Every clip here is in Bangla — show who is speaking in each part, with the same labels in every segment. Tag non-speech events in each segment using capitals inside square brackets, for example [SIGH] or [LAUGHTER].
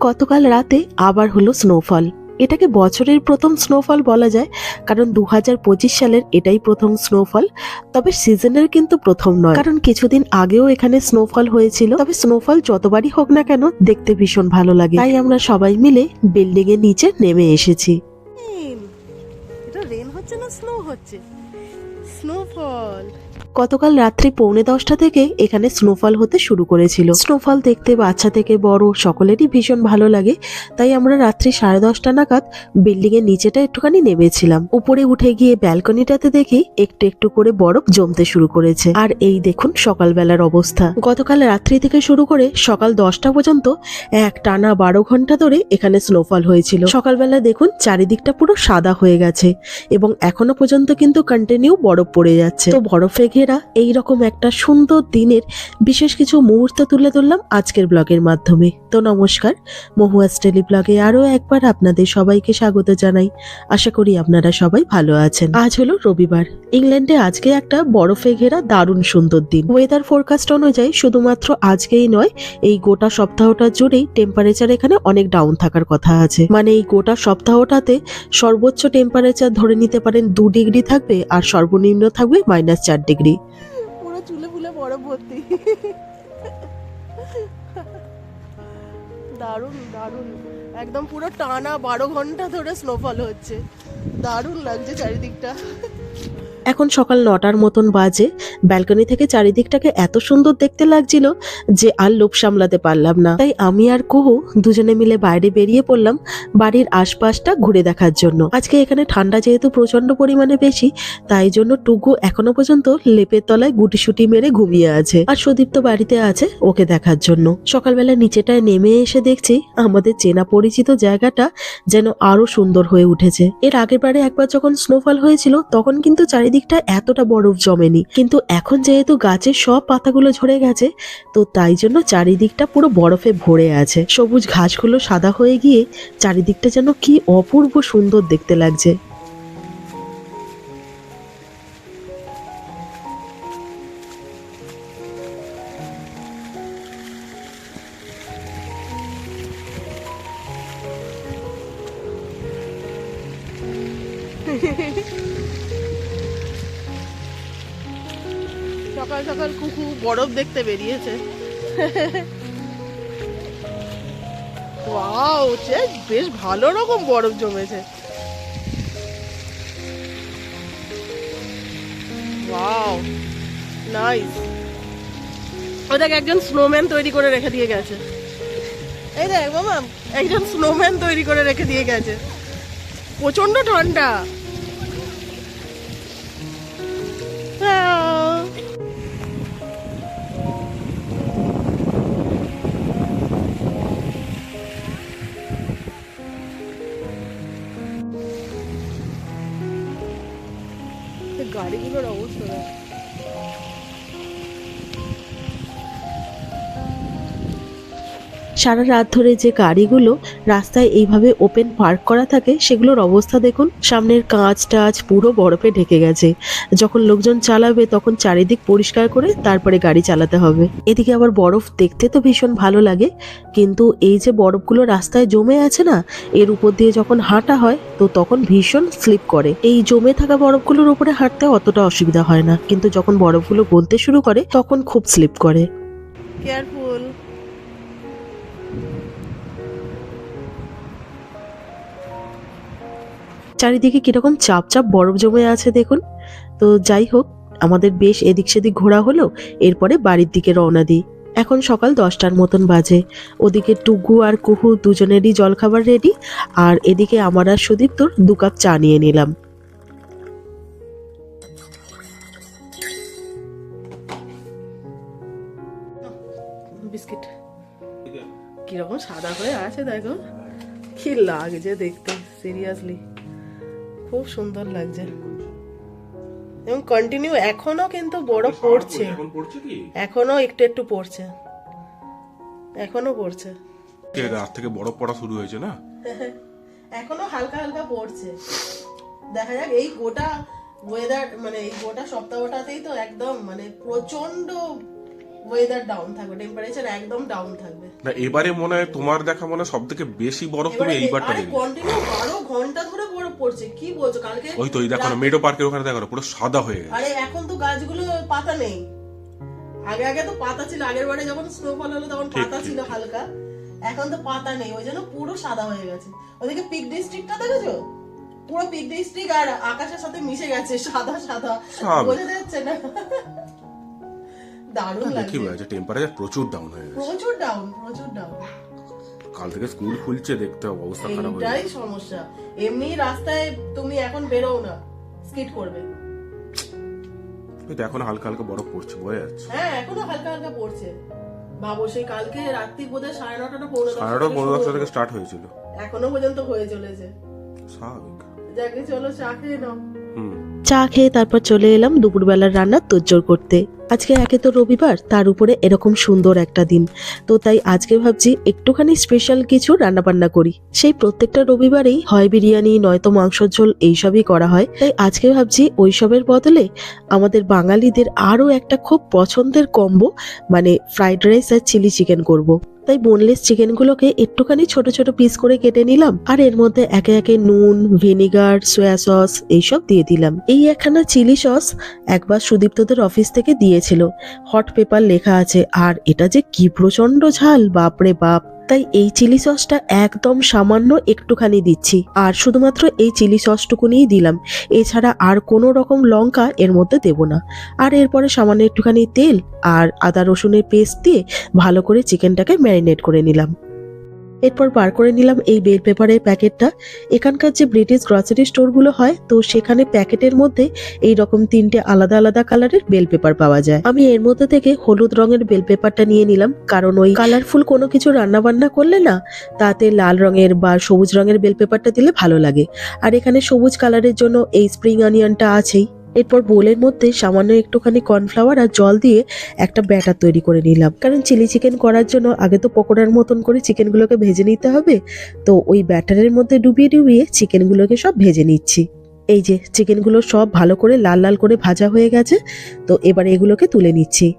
Speaker 1: গতকাল রাতে আবার হলো স্নোফল এটাকে বছরের প্রথম স্নোফল বলা যায়, কারণ দু হাজার পঁচিশ সালের এটাই প্রথম স্নোফল তবে সিজনের কিন্তু প্রথম নয়। কারণ কিছুদিন আগেও এখানে স্নোফল হয়েছিল, তবে স্নোফল যতবারই হোক না কেন দেখতে ভীষণ ভালো লাগে। তাই আমরা সবাই মিলে বিল্ডিং এর নিচে নেমে এসেছি।
Speaker 2: এটা রেন হচ্ছে না স্নো হচ্ছে? স্নোফল
Speaker 1: গতকাল রাত্রি পৌনে দশটা থেকে এখানে স্নোফল হতে শুরু করেছিল। স্নোফল দেখতে বাচ্চা থেকে বড়, সকলেরই ভীষণ ভালো লাগে। তাই আমরা রাত্রি সাড়ে দশটা নাগাদ বিল্ডিং এর নিচেটা একটুখানি নেমেছিলাম। উপরে উঠে গিয়ে ব্যালকনিটাতে দেখি একটু একটু করে বরফ জমতে শুরু করেছে। আর এই দেখুন সকালবেলার অবস্থা। গতকাল রাত্রি থেকে শুরু করে সকাল দশটা পর্যন্ত এক টানা বারো ঘণ্টা ধরে এখানে স্নোফল হয়েছিল। সকালবেলা দেখুন চারিদিকটা পুরো সাদা হয়ে গেছে এবং এখনও পর্যন্ত কিন্তু কন্টিনিউ বরফ পড়ে যাচ্ছে। তো বরফে ঘেরা এইরকম একটা সুন্দর দিনের বিশেষ কিছু মুহূর্ত তুলে ধরলাম আজকের ব্লগের মাধ্যমে। তো নমস্কার, মহুয়াস টেলি ব্লগে আরও একবার আপনাদের সবাইকে স্বাগত জানাই। আশা করি আপনারা সবাই ভালো আছেন। আজ হলো রবিবার। ইংল্যান্ডে আজকে একটা বরফে ঘেরা দারুণ সুন্দর দিন। ওয়েদার ফোরকাস্ট অনুযায়ী শুধুমাত্র আজকেই নয়, এই গোটা সপ্তাহটা জুড়েই টেম্পারেচার এখানে অনেক ডাউন থাকার কথা আছে। মানে এই গোটা সপ্তাহটাতে সর্বোচ্চ টেম্পারেচার ধরে নিতে পারেন দু ডিগ্রি থাকবে আর সর্বনিম্ন থাকবে মাইনাস চার ডিগ্রি
Speaker 2: পুরো চুলে ফুলে বরফ ভর্তি। দারুণ দারুণ। একদম পুরো টানা বারো ঘণ্টা ধরে স্নোফল হচ্ছে। দারুণ লাগছে চারিদিকটা।
Speaker 1: এখন সকাল নটার মতন বাজে। ব্যালকনি থেকে চারিদিকটাকে এত সুন্দর দেখতে লাগছিল যে আর লোভ সামলাতে পারলাম না। তাই আমি আর কুহু দুজনে মিলে বাইরে বেরিয়ে পড়লাম বাড়ির আশপাশটা ঘুরে দেখার জন্য। আজকে এখানে ঠান্ডা যেহেতু প্রচণ্ড পরিমাণে বেশি, তাই জন্য টুকু এখনও পর্যন্ত লেপের তলায় গুটিসুটি মেরে ঘুমিয়ে আছে। আর সুদীপ তো বাড়িতে আছে ওকে দেখার জন্য। সকালবেলা নিচেটায় নেমে এসে দেখছি আমাদের চেনা পরিচিত জায়গাটা যেন আরও সুন্দর হয়ে উঠেছে। এর আগের বারে একবার যখন স্নোফল হয়েছিল, তখন কিন্তু চারিদিকটা এতটা বরফ জমেনি। কিন্তু এখন যেহেতু গাছের সব পাতাগুলো ঝরে গেছে, তো তাই জন্য চারিদিকটা পুরো বরফে ভরে আছে। সবুজ ঘাসগুলো সাদা হয়ে গিয়ে চারিদিকটা যেন কি অপূর্ব সুন্দর দেখতে লাগছে। [LAUGHS]
Speaker 2: সকাল সকাল কুকু বরফ দেখতে বেরিয়েছে। ওয়াও বেশ ভালো রকম বরফ জমেছে। Wow, nice. ওদেরকে একজন স্নোম্যান তৈরি করে রেখে দিয়ে গেছে। এই দেখ মামা একজন স্নোম্যান তৈরি করে রেখে দিয়ে গেছে। প্রচণ্ড ঠান্ডা। হ্যাঁ। গাড়িগুলোর অবস্থা দেখ।
Speaker 1: সারা রাত ধরে যে গাড়িগুলো রাস্তায় এইভাবে ওপেন পার্ক করা থাকে, সেগুলোর অবস্থা দেখুন, সামনের কাঁচ টাচ পুরো বরফে ঢেকে গেছে। যখন লোকজন চালাবে, তখন চারিদিক পরিষ্কার করে তারপরে গাড়ি চালাতে হবে। এদিকে আবার বরফ দেখতে তো ভীষণ ভালো লাগে, কিন্তু এই যে বরফগুলো রাস্তায় জমে আছে না, এর উপর দিয়ে যখন হাঁটা হয়, তো তখন ভীষণ স্লিপ করে। এই জমে থাকা বরফগুলোর উপরে হাঁটতে অতটা অসুবিধা হয় না, কিন্তু যখন বরফগুলো গলতে শুরু করে, তখন খুব স্লিপ করে।
Speaker 2: কেয়ারফুল
Speaker 1: চারিদিকে কীরকম চাপ চাপ বরফ জমে আছে দেখুন। তো যাই হোক, আমাদের বেশ এদিক সেদিক ঘোরা হলো, এরপরে বাড়ির দিকে রওনা দিই। এখন সকাল দশটার মতন বাজে। ওদিকে টুকু আর কুহু দুজনেরই জলখাবার রেডি আর এদিকে আমার আর সুদীপ তোর দু কাপ চা নিয়ে নিলাম।
Speaker 2: বিস্কিট। কীরকম সাদা হয়ে আছে দেখো। কি লাগছে দেখতে সিরিয়াসলি খুব সুন্দর লাগছে। এবং কন্টিনিউ এখনও কিন্তু বরফ পড়ছে।
Speaker 3: এখন
Speaker 2: একটু একটু পড়ছে। এখনও পড়ছে।
Speaker 3: রাত থেকে বরফ পড়া শুরু হয়েছে না? [LAUGHS]
Speaker 2: এখনও হালকা হালকা পড়ছে। দেখা যাক এই গোটা ওয়েদার মানে এই গোটা সপ্তাহটাতেই তো একদম মানে প্রচণ্ড ওয়েদার ডাউন থাকবে টেম্পারেচার একদম ডাউন থাকবে।
Speaker 3: না এবারে মনে হয় তোমার দেখা মনে সব থেকে বেশি বরফ তুমি এইবারটা দেখবে
Speaker 2: কন্টিনিউ বারো ঘণ্টা ধরে বরফ পড়ছে কি বলছো? কালকে
Speaker 3: ওই তো ওই দেখো মেডো পার্কের ওখানে দেখো পুরো সাদা হয়ে গেছে।
Speaker 2: আরে এখন তো গাছগুলো পাতা নেই। আগে আগে তো পাতা ছিল আগের বারে যখন স্নোফল হলো তখন পাতা ছিল হালকা। এখন তো পাতা নেই ওই জন্য পুরো সাদা হয়ে গেছে। ওদিকে পিক ডিস্ট্রিক্টটা দেখেছ? পুরো পিক ডিস্ট্রিক্ট আর আকাশের সাথে মিশে গেছে সাদা সাদা। বোঝা যাচ্ছে না। দারুণ
Speaker 3: দেখি
Speaker 2: লাগছে।
Speaker 3: হয়েছে টেম্পারেচার প্রচুর ডাউন হয়ে গেছে।
Speaker 2: প্রচুর ডাউন প্রচুর ডাউন
Speaker 3: কাল থেকে স্কুল খুলছে দেখতে হবে অবস্থা খারাপ হয়ে যাবে
Speaker 2: সমস্যা। এমনি রাস্তায় তুমি এখন বেরো না স্কিট করবে।
Speaker 3: এই তো এখন হালকা হালকা বরফ পড়ছে বোঝা যাচ্ছে।
Speaker 2: হ্যাঁ এখনও হালকা হালকা পড়ছে। ভাবো সেই কালকে রাত্রি বোধহয় সাড়ে নটাটা পৌনে
Speaker 3: সাড়ে নটা পনেরো দশটা থেকে স্টার্ট হয়েছিল।
Speaker 2: এখনও পর্যন্ত হয়ে চলেছে।
Speaker 3: স্বাভাবিক।
Speaker 2: যাকে চলো চা খেয়ে নাও।
Speaker 3: হুম।
Speaker 1: চা খেয়ে তারপর চলে এলাম দুপুরবেলার রান্নার তোজ্জোর করতে। আজকে একে তো রবিবার, তার উপরে এরকম সুন্দর একটা দিন। তো তাই আজকে ভাবছি একটুখানি স্পেশাল কিছু রান্না বান্না করি। সেই প্রত্যেকটা রবিবারেই হয় বিরিয়ানি, নয়তো মাংসর ঝোল, এইসবই করা হয়। তাই আজকে ভাবছি ওইসবের বদলে আমাদের বাঙালিদের আরও একটা খুব পছন্দের কম্বো মানে ফ্রাইড রাইস আর চিলি চিকেন করব। তাই বোনলেস চিকেনগুলোকে একটুখানি ছোট ছোট পিস করে কেটে নিলাম, আর এর মধ্যে একে একে নুন ভিনেগার সোয়া সস এইসব দিয়ে দিলাম। এই একখানা চিলি সস একবার সুদীপ্তদের অফিস থেকে দিয়েছিল হট পেপার লেখা আছে, আর এটা যে কি প্রচণ্ড ঝাল, বাপরে বাপ! তাই এই চিলি সসটা একদম সামান্য একটুখানি দিচ্ছি। আর শুধুমাত্র এই চিলি সসটুকুনিই দিলাম। এছাড়া আর কোনো রকম লঙ্কা এর মধ্যে দেব না। আর এরপরে সামান্য একটুখানি তেল আর আদা রসুনের পেস্ট দিয়ে ভালো করে চিকেনটাকে ম্যারিনেট করে নিলাম। এরপর বার করে নিলাম এই বেল পেপারের প্যাকেটটা। এখানকার যে ব্রিটিশ গ্রসারি স্টোরগুলো হয়, তো সেখানে প্যাকেটের মধ্যে এই রকম তিনটে আলাদা আলাদা কালারের বেল পেপার পাওয়া যায়। আমি এর মধ্যে থেকে হলুদ রঙের বেল পেপারটা নিয়ে নিলাম, কারণ ওই কালারফুল কোনো কিছু রান্না বান্না করলে না, তাতে লাল রঙের বা সবুজ রঙের বেল পেপারটা দিলে ভালো লাগে। আর এখানে সবুজ কালারের জন্য এই স্প্রিং অনিয়নটা আছেই। এরপর বোলের মধ্যে সামান্য একটুখানি কর্নফ্লাওয়ার আর জল দিয়ে একটা ব্যাটার তৈরি করে নিলাম। কারণ চিলি চিকেন করার জন্য আগে তো পকোড়ার মতন করে চিকেনগুলোকে ভেজে নিতে হবে। তো ওই ব্যাটারের মধ্যে ডুবিয়ে ডুবিয়ে চিকেনগুলোকে সব ভেজে নিচ্ছি। এই যে, চিকেনগুলো সব ভালো করে লাল লাল করে ভাজা হয়ে গেছে। তো এবার এগুলোকে তুলে নিচ্ছি।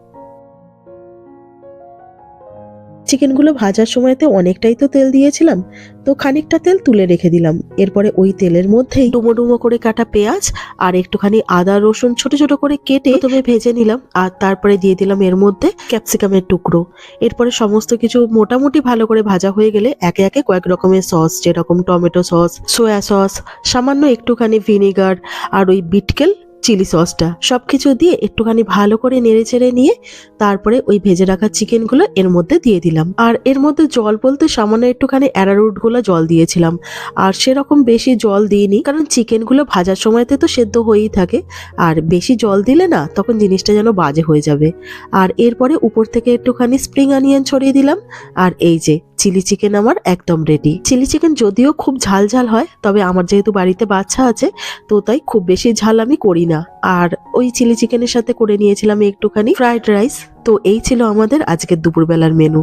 Speaker 1: চিকেনগুলো ভাজার সময়তে অনেকটাই তো তেল দিয়েছিলাম, তো খানিকটা তেল তুলে রেখে দিলাম। এরপরে ওই তেলের মধ্যেই ডুমো ডুমো করে কাটা পেঁয়াজ আর একটুখানি আদা, রসুন ছোট ছোট করে কেটে প্রথমে ভেজে নিলাম আর তারপরে দিয়ে দিলাম এর মধ্যে ক্যাপসিকামের টুকরো। এরপরে সমস্ত কিছু মোটামুটি ভালো করে ভাজা হয়ে গেলে একে একে কয়েক রকমের সস, যেরকম টমেটো সস, সোয়া সস, সামান্য একটুখানি ভিনেগার আর ওই বিটকেল চিলি সসটা সব কিছু দিয়ে একটুখানি ভালো করে নেড়ে চেড়ে নিয়ে তারপরে ওই ভেজে রাখা চিকেনগুলো এর মধ্যে দিয়ে দিলাম। আর এর মধ্যে জল বলতে সামান্য একটুখানি অ্যারারুটগুলো জল দিয়েছিলাম। আর সেরকম বেশি জল দিইনি, কারণ চিকেনগুলো ভাজার সময়তে তো সেদ্ধ হয়েই থাকে। আর বেশি জল দিলে না তখন জিনিসটা যেন বাজে হয়ে যাবে। আর এরপরে উপর থেকে একটুখানি স্প্রিং অনিয়ন ছড়িয়ে দিলাম। আর এই যে চিলি চিকেন আমার একদম রেডি চিলি চিকেন যদিও খুব ঝাল ঝাল হয়, তবে আমার যেহেতু বাড়িতে বাচ্চা আছে, তো তাই খুব বেশি ঝাল আমি করি না। আর ওই চিলি চিকেনের সাথে করে নিয়েছিলাম একটুখানি ফ্রাইড রাইস। তো এই ছিল আমাদের আজকের দুপুরবেলার মেনু।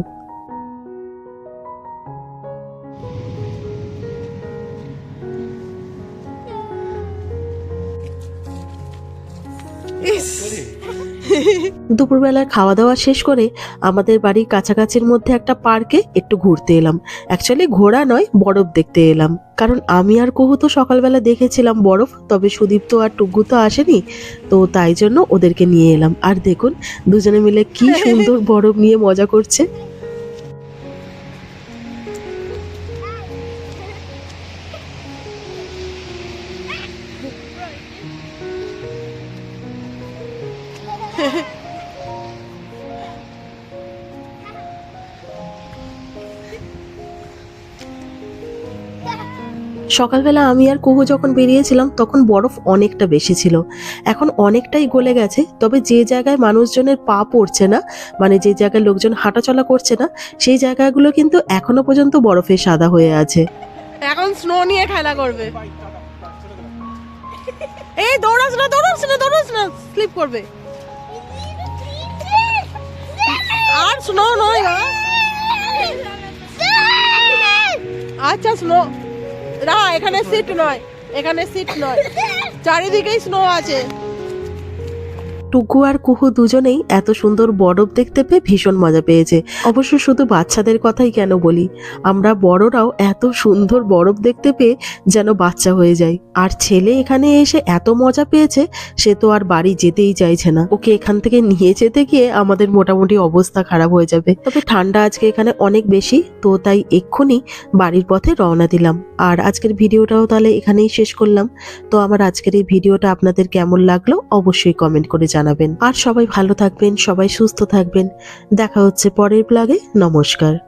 Speaker 1: দুপুরবেলার খাওয়া দাওয়া শেষ করে আমাদের বাড়ির কাছাকাছির মধ্যে একটা পার্কে একটু ঘুরতে এলাম। অ্যাকচুয়ালি ঘোড়া নয় বরফ দেখতে এলাম। কারণ আমি আর কহু তো সকালবেলা দেখেছিলাম বরফ তবে সুদীপ তো আর টুকু তো আসেনি তো তাই জন্য ওদেরকে নিয়ে এলাম। আর দেখুন দুজনে মিলে কি [LAUGHS] সুন্দর বরফ নিয়ে মজা করছে। সকালবেলা আমি আর কুহু যখন বেরিয়েছিলাম, তখন বরফ অনেকটা বেশি ছিল। এখন অনেকটাই গলে গেছে, তবে যে জায়গায় মানুষজনের পা পড়ছে না মানে যে জায়গায় লোকজন হাঁটাচলা করছে না, সেই জায়গাগুলো কিন্তু এখনও পর্যন্ত বরফে সাদা হয়ে আছে।
Speaker 2: এখন স্নো নিয়ে খেলা করবে। এই, দৌড়াস না দৌড়াস না দৌড়াস না স্লিপ করবে। আর স্নো নয়। আচ্ছা স্নো না এখানে সিট নয়। এখানে সিট নয়। চারিদিকেই স্নো আছে।
Speaker 1: টুকু আর কুহু দুজনেই এত সুন্দর বরফ দেখতে পেয়ে ভীষণ মজা পেয়েছে। অবশ্য শুধু বাচ্চাদের কথাই কেন বলি? আমরা বড়রাও এত সুন্দর বরফ দেখতে পেয়ে যেন বাচ্চা হয়ে যাই। আর ছেলে এখানে এসে এত মজা পেয়েছে, সে তো আর বাড়ি যেতেই চাইছে না। ওকে এখান থেকে নিয়ে যেতে গিয়ে আমাদের মোটামুটি অবস্থা খারাপ হয়ে যাবে। তবে ঠান্ডা আজকে এখানে অনেক বেশি, তো তাই এক্ষুনি বাড়ির পথে রওনা দিলাম। আর আজকের ভিডিওটাও তাহলে এখানেই শেষ করলাম। তো আমার আজকের এই ভিডিওটা আপনাদের কেমন লাগল অবশ্যই কমেন্ট করে জানাবেন। আর সবাই ভালো থাকবেন সবাই সুস্থ থাকবেন। দেখা হচ্ছে পরের ব্লগে নমস্কার।